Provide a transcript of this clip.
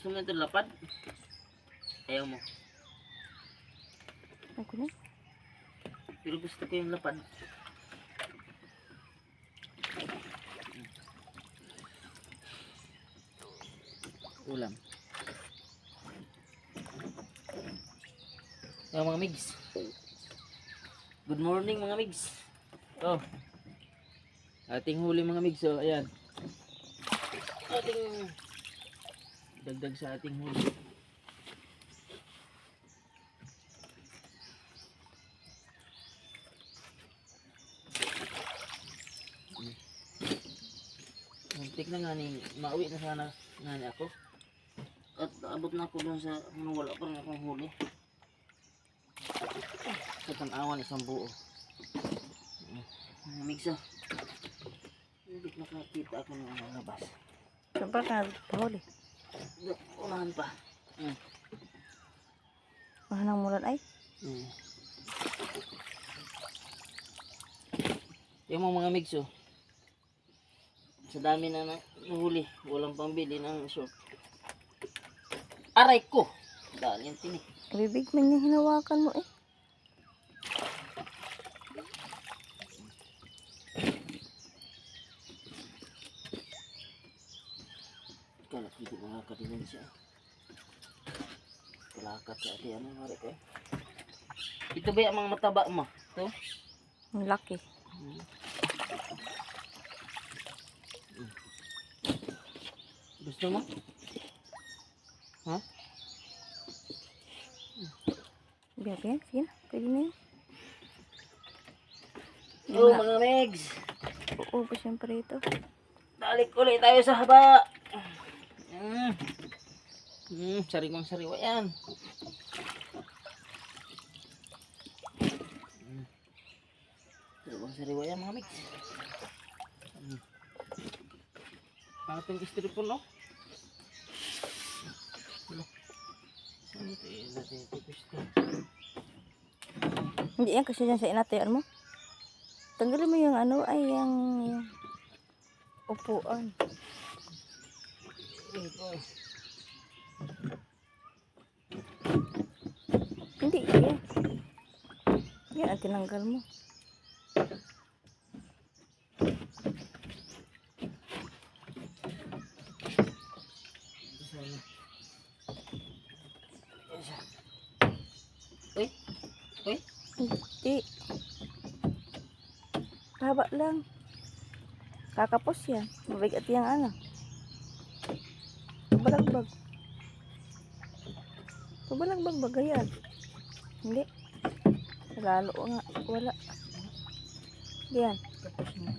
Gusto mo ito lapad? Ayaw mo. Ako na. Pero gusto ko yung lapad. Ulam. Yung mga migs. Good morning mga migs. Oh. Ating huli mga migs. Oh, ayan. Ating dagdag sa ating huli. Muntik na nga ni, mauwi na sana nga ni ako. At abot na ako dun sa, ano, wala pa rin akong huli. Sa tanawan isang buo. Mga migsa. Hindi ko nakakita ako ng mga labas. Saan ka pahuli? Unahan pa. Mm. Mahal ng mulan ay. Mm. Yung mga mga migso. Sa dami na nahuli, walang pambili ng short. Aray ko! Dahil yung tinik. Bibig man yung hinawakan mo eh. Kalak hindi makakadinan siya. Kalakat sa ati. Ano ko eh. Ito ba yung mga mataba mo? Ito? Ang laki. Gusto mo? Ha? Biya, biya. Sige na. Pwede na yun. Yo mga megs! Oo pa siyempre ito. Balik ulit tayo sa haba. Mm. Mm, sariwang sariwa yan. Mm. Sariwang sariwa yan mga mix. Mm. Ating istripon no? Ano? Saan ito eh? Natin ito gusto. Hindi yan kasi dyan sa inatayan mo. Tanggalin mo yung ano ay yung, yung upuan. Ito. Hindi yan. Yan ang tinanggal mo. Uy! Uy! Hindi. Haba lang. Kakapos yan. Mabigat yung ano. Pabalagbag. Pabalagbag bagayan. Hindi. Lalo nga. Wala. Yan. Tapos na.